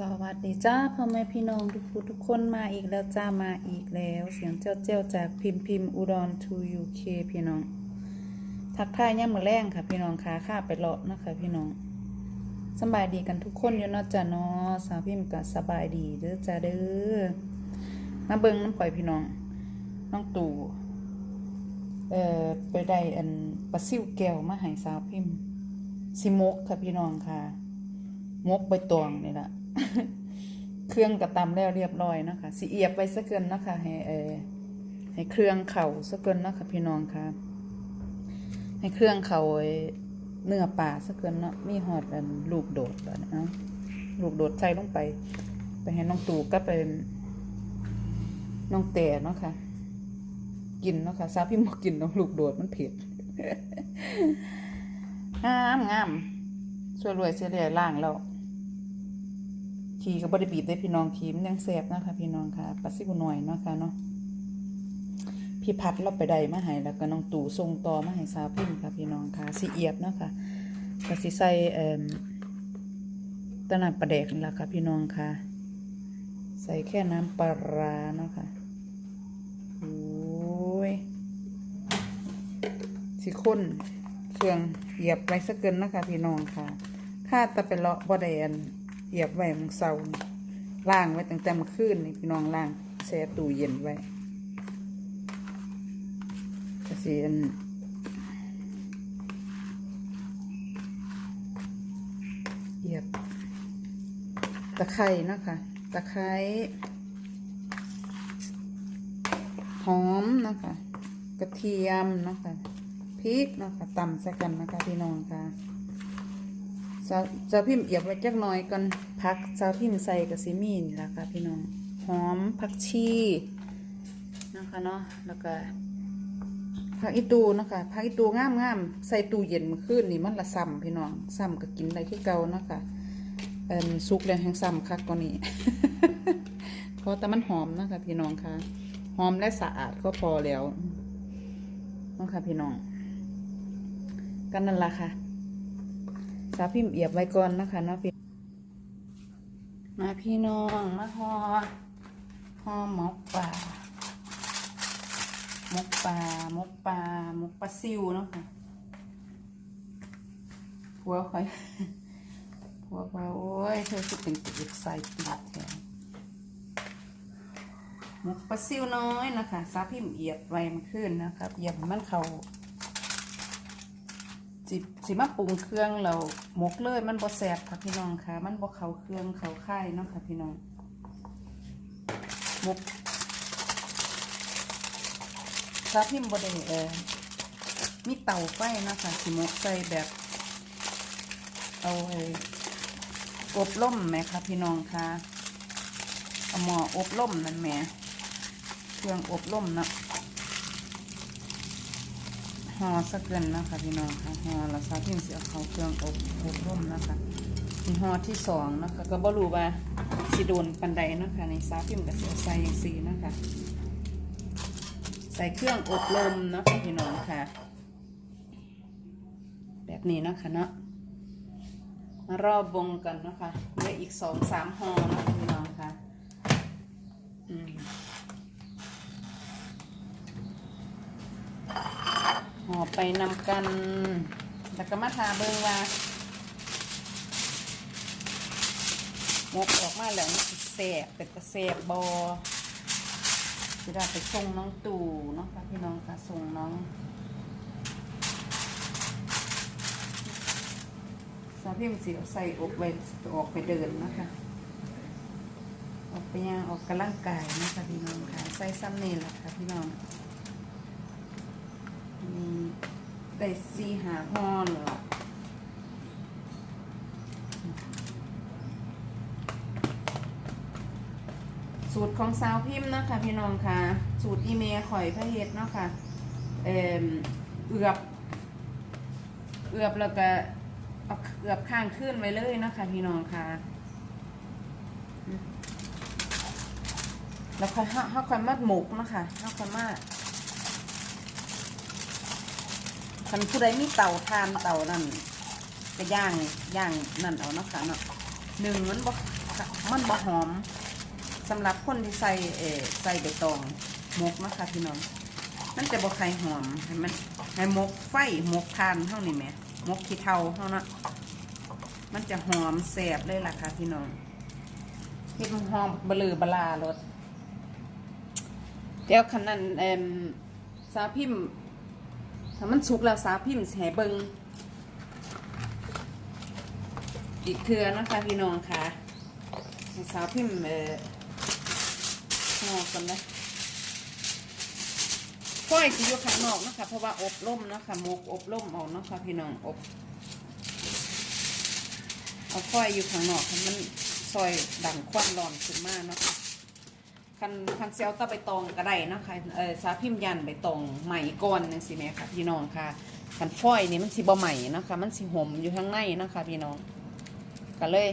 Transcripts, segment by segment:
สวัสดีจ้าพ่อแม่พี่น้องทุกผู้ทุกคนมาอีกแล้วจ้ามาอีกแล้ว เสียงเจ้าเจ้าจากพิมพ์พิมพ์อุดรทูยูเคพี่น้อง ทักทายย่ำมือแรงค่ะ พี่น้องขาข้าไปเลาะนะคะพี่น้องสบายดีกันทุกคนอยู่นะจ้าเนาะสาวพิมพ์ก็สบายดีเด้อจ้าเด้อมาเบิ่งน้ำข่อยพี่น้องน้องตู่เอ่อไปได้อันปลาซิ่วแก้วมาให้สาวพิมพ์สิมกค่ะพี่น้องค่ะมกใบตองนี่แหละ เครื่องกระตำแล้วเรียบร้อยนะคะสีเอียบไว้สักเกินนะคะให้เอให้เครื่องเข่าสักเกินนะคะพี่น้องค่ะ ให้เครื่องเข่าเนื้อปลาสักเกินเนาะมีหอดอันลูกโดดแบบนี้เนาะลูกโดดใส่ลงไป ไปให้น้องตู่ก็เป็นน้องแต่เนาะค่ะ กินเนาะค่ะซาพี่หมกกินเน้องลูกโดดมันเผ็ดงามงามช่วยรวยเสียได้ล่างแล้ว ขีก็บริบีบได้พี่น้องขีมยังแสบนะคะ พี่น้องค่ะปัสสิบุหน่อยเนาะค่ะเนาะพี่พัดเราไปได้มาให้แล้วก็น้องตู่ทรงต่อมาให้สาวพิมพ์ค่ะ พี่น้องค่ะสีเอียบเนาะค่ะก็สิใส่เอ่อตะนับประเดกนี่แหละค่ะ พี่น้องค่ะ ใส่แค่น้ำปลาร้าเนาะค่ะโอ้ยสิข้นเครื่องเหยียบไว้สักเกินนะคะพี่น้องค่ะข้าตะไปเลาะบ่ได้อัน เหยียบไว้มึงเศร้าล่างไว้ตั้งแต่เมื่อคืนนี่พี่น้องล่างแช่ตู้เย็นไว้ก็สิอันเหยียบตะไคร่นะคะตะไคร้หอมนะคะ กระเทียมนะคะพริกนะคะตำใส่กันนะคะพี่น้องค่ะ สาวสาวพิมพ์เอียบไว้จักหน่อยก่อนพักสาวพิมพ์ใส่กับซีมีนแหละค่ะพี่น้องหอมผักชีนะคะเนาะแล้วก็ผักอีตูนะคะผักอีตูงามงามๆใส่ตู้เย็นมื่อคืนนี่มันละซ้ำพี่น้องซ้ำก็กินได้คือเก่านะคะเอ่มสุกแล้วแห้งซ้ำคักกว่านี้เพราะแต่มันหอมนะคะพี่น้องค่ะหอมและสะอาดก็พอแล้วนะคะพี่น้องกันนั่นละค่ะ สาพิมพ์เอียบไว้ก่อนนะคะเนาะพี่มาพี่น้องมาหอหอหมกปลาหมกปลาหมกปลาหมกปลาซิวเนาะค่ะผัวคอยผัวว่าโอ้ยเธอคือเป็นติดใส่ติดแทนหมกปลาซิวน้อยนะคะสาพิมพ์เอียบไว้เมาขึ้นนะครับเอียบมันเขา สิสิมาปรุงเครื่องเราหมกเลยมันบ่แสบค่ะพี่น้องค่ะ มันบ่เขาเครื่องเข้าค่ายเนาะค่ะพี่น้องหมกซาพิมบ่ได้เออมีเตาไฟเนาะคะสิหมกใส่แบบเอาไอ้อบล่มไหมคะพี่น้องค่ะเอาหม้ออบล่มนั่นแหมเครื่องอบล่มนะ ห่อสักเกินนะคะพี่น้องค่ะห่อแล้วซาพิมเสียเขาเครื่องอบอบร่มนะคะมีห่อที่สองนะคะก็บ่รู้ว่าสิโดนปันใดนะคะในซาพิมก็เสียใส่อย่างสีนะคะ ใส่เครื่องอบลมนะคะพี่น้องค่ะ แบบนี้นะคะเนาะมารอบวงกันนะคะเหลืออีกสองสามห่อนะคะพี่น้องค่ะ อืม หอไปนำกัน แล้วก็มาทาเบิงว่าหมกออกมาแล้วมันแสบเป็นกระแสบบอจะได้ไปส่งน้องตู่เนาะค่ะพี่น้องค่ะส่งน้องสาวพิมพ์สีใส่อกไว้ออกไปเดินนะคะออกไปย่างออกกำลังกายนะคะพี่น้องค่ะใส่ซ้ำนี่แหละค่ะพี่น้อง ได้ซีหาห่อเหรอสูตรของสาวพิมพ์นะคะพี่น้องค่ะ สูตรอีเมลข่อยพระเฮ็ดเนาะค่ะเอ่มเอือบเอือบแล้วก็เอาเอือบข้างขึ้นไว้เลยเนาะค่ะพี่น้องค่ะ แล้วค่อยห้าค่อยมาหมกนะคะห้าค่อยมา คันผู้ใดมีเตาทานเตานั่นก็ย่างย่างนั่นเอาเนาะค่ะเนาะหนึ่งมันบ่มันบ่หอมสำหรับคนที่ใส่เอใส่ใบตองหมกนาะคะพี่น้องมันจะบ่ใครหอมให้มันให้หมกไฟหมกทานเท่านี้แหมหมกขี้เทาเท่านั้นมันจะหอมแสบเลยล่ะค่ะพี่น้องเฮ็ดหอมบลือบลารสเดี๋ยวคันนั้นเอ่มสาพิมพ์ ถ้ามันสุกแล้วสาพิมพ์สิให้เบิงอีกเทือนะคะพี่น้องค่ะสาวพิมพ์เอ่อห่อกันนะฝ้อยสิอยู่ข้างนอกนะคะเพราะว่าอบล่มนะคะหมกอบล่มเอานะคะพี่น้องอบเอาฝ้อยอยู่ข้างนอกมันซอยดังควันร้อนขึ้นมาเนะคะ คันคันเซลตะใบตองก็ได้นะคะเออสาพิมพ์ยันใบตองใหม่ก้อนนึงสิแม่ค่ะพี่น้องค่ะคันฝ้อยนี่มันสิบ่ใหม่นะคะ มันสิหอมอยู่ข้างในนะคะพี่น้องก็เลย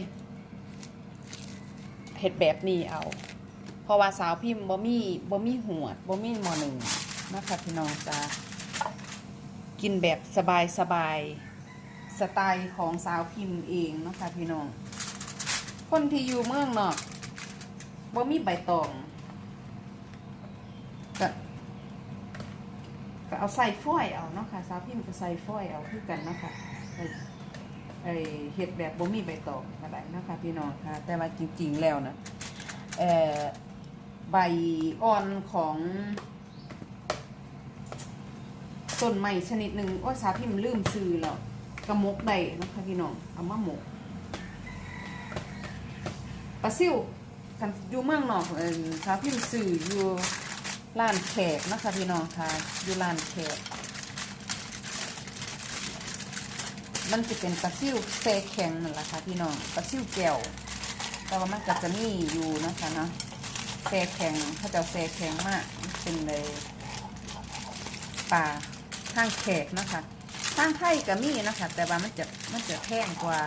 เฮ็ดแบบนี้เอา เพราะว่าสาวพิมพ์บ่มีบ่มีหัวบ่มีหมอหนึ่งนะคะพี่น้องจะกินแบบสบายสบายสไตล์ของสาวพิมพ์เองนะคะพี่น้อง คนที่อยู่เมืองนอกบ่มีใบตอง ก็เอาใส่ฟอยเอาเนาะค่ะสาวพิมพ์ก็ใส่ฟอยเอาคือกันเนาะค่ะไอเห็ดแบบบ่มีใบตองอะไรนะคะพี่น้องค่ะ แต่ว่าจริงๆแล้วนะเอ่อใบอ่อนของต้นไม้ชนิดหนึ่งว่าสาพิมลืมซื้อแล้วกระมกได้นะคะพี่น้องเอามาหมกปลาซิวกันอยู่เมืองนอกสาพิมซื้ออยู่ ร้านแขกนะคะพี่น้องค่ะอยู่ร้านแขกมันจะเป็นปลาซิวแซ่แข็งนั่นแหละค่ะพี่น้องปลาซิวแก้วแต่ว่ามันก็จะมีอยู่นะคะเนาะแซ่แข็งเขาจะเอาแซ่แข็งมากเป็นเลยปลาข้างแขกนะคะข้างไทยก็มีนะคะ แต่ว่ามันจะมันจะแพงกว่า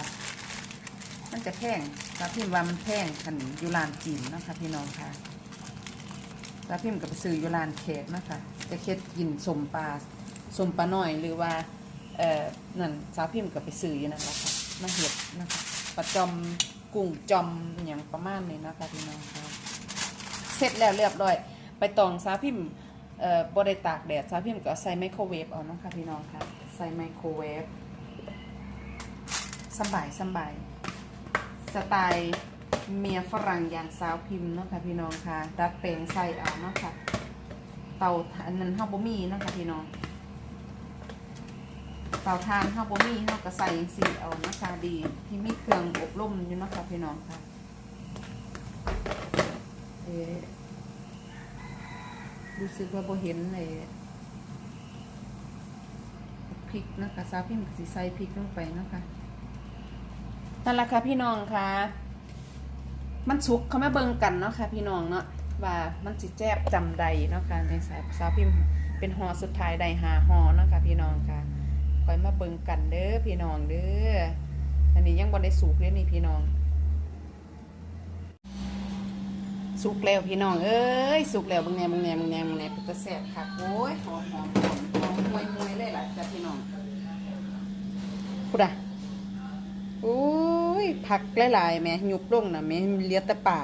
มันจะแพงถ้าพิมว่ามันแพงขันยูรานจีนนะคะพี่น้องค่ะ ถ้าพิมพ์กับไปซื้ออยูรานแขกนะคะจะเค็ดกินสมปลาสมปลาหน่อยหรือว่าเอ่อนั่นสาวพิมพ์ก็ไปซื้ออยู่นั่นแหละค่ะมาเห็ดนะคะปลาจอมกุ้งจอมอย่างประมาณนี้นะคะพี่น้องค่ะเสร็จแล้วเรียบร้อย ไปตองสาวพิมพ์เอ่อบได้ตากแดดสาวพิมพ์ก็ใส่ไมโครเวฟเอานะคะพี่น้องค่ะใส่ไมโครเวฟสบายสบายสไตล์ เมียฝรั่งอย่างสาวพิมพ์เนาะค่ะพี่น้องค่ะ ดัดแปลงใส่เอาเนาะค่ะ เตาอันนั้นเฮาบ่มีเนาะค่ะพี่น้อง เตาทานข้าวบะหมี่ข้ากระใส่สีเอานะคะดี ที่มีเครื่องอบรมอยู่นะคะพี่น้องค่ะเอ๊ะรู้สึกว่าบ่เห็นเลยพริกนะคะซาพี่มันสีใส่พริกลงไปนะคะนั่นแหละค่ะพี่น้องค่ะ มันสุกเขาไม่เบิ่งกันเนาะค่ะพี่น้องเนาะว่ามันสิแจบจำใดเนาะค่ะในสายสาวพิมพ์เป็นหอสุดท้ายใดหาหอเนาะค่ะพี่น้องค่ะคอยมาเบิ่งกันเด้อพี่น้องเด้ออันนี้ยังบ่ได้สุกเลยนี่พี่น้อง สุกแล้วพี่น้องเอ้ยสุกแล้วเบิ่งแนบิ่งแนบิ่งแนบิ่งแน่เป็นตะแซ่บค่ะโอ้ยหอมหอมหอมหอมมวยมวยเลยล่ะจ้ะพี่น้องพูดอะ ผักหลายๆแม่หยุบลงน่ะแม่เหลือแต่ป่า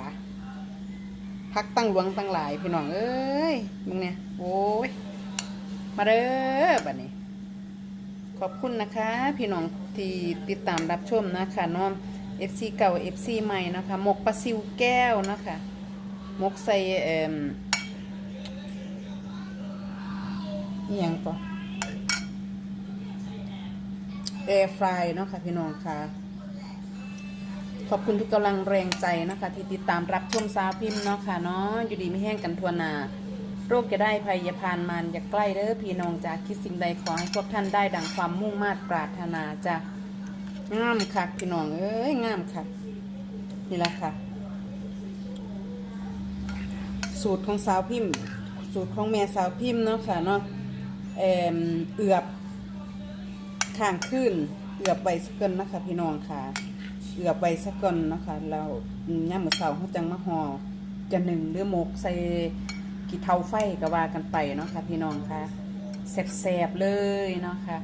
ผักตั้งหลวงตั้งหลายพี่น้องเอ้ยเบิ่งเนี่ยโอ้ยมาเด้อบัดนี้ ขอบคุณนะคะ พี่น้องที่ติดตามรับชมนะคะน้อง FC เก่า FC ใหม่นะคะหมกปลาซิวแก้วนะคะหมกใส่เอ่มอยังก่อนแอร์ฟรายเนาะค่ะพี่น้องค่ะ ขอบคุณทุกกำลังแรงใจนะคะ ที่ติดตามรับชมสาวพิมพ์เนาะค่ะเนาะอยู่ดีไม่แห้งกันทั่วนา โรคจะได้ภัยยาพานมานอย่าใกล้เด้อพี่น้องจากคิดสิ่งใดขอให้พวกท่านได้ดังความมุ่งมา่ปรารถนาจ้ะงามคักพี่น้องเอ้ยงามคักนี่แหละค่ะ สูตรของสาวพิมพ์ สูตรของแม่สาวพิมพ์เนาะค่ะเนาะเอ่มเอือบข้างขึ้นเอือบใบสักก่อนนะคะพี่น้องค่ะ เอือบใบสักก่อนนะคะเราย่ามมื้อเช้าเขาจังมาห่อจะหนึ่งหรือหมกใส่กี่เท่าไฟก็ว่ากันไปเนาะค่ะพี่น้องค่ะแซ่บๆเลยเนาะค่ะ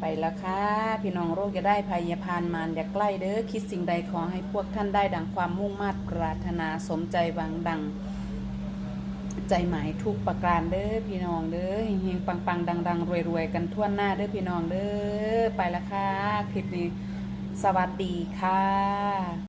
ไปแล้วค่ะพี่น้องโรคจะได้ภัยพานมารอย่าใกล้เด้อคิดสิ่งใดขอให้พวกท่านได้ดังความมุ่งมา่ปรารถนาสมใจหวังดัง ใจหมายทุกประการเด้อพี่น้องเด้อเฮงๆปังๆดังๆรวยๆกันทั่วหน้าเด้อพี่น้องเด้อไปแล้วค่ะคลิปนี้ สวัสดีค่ะ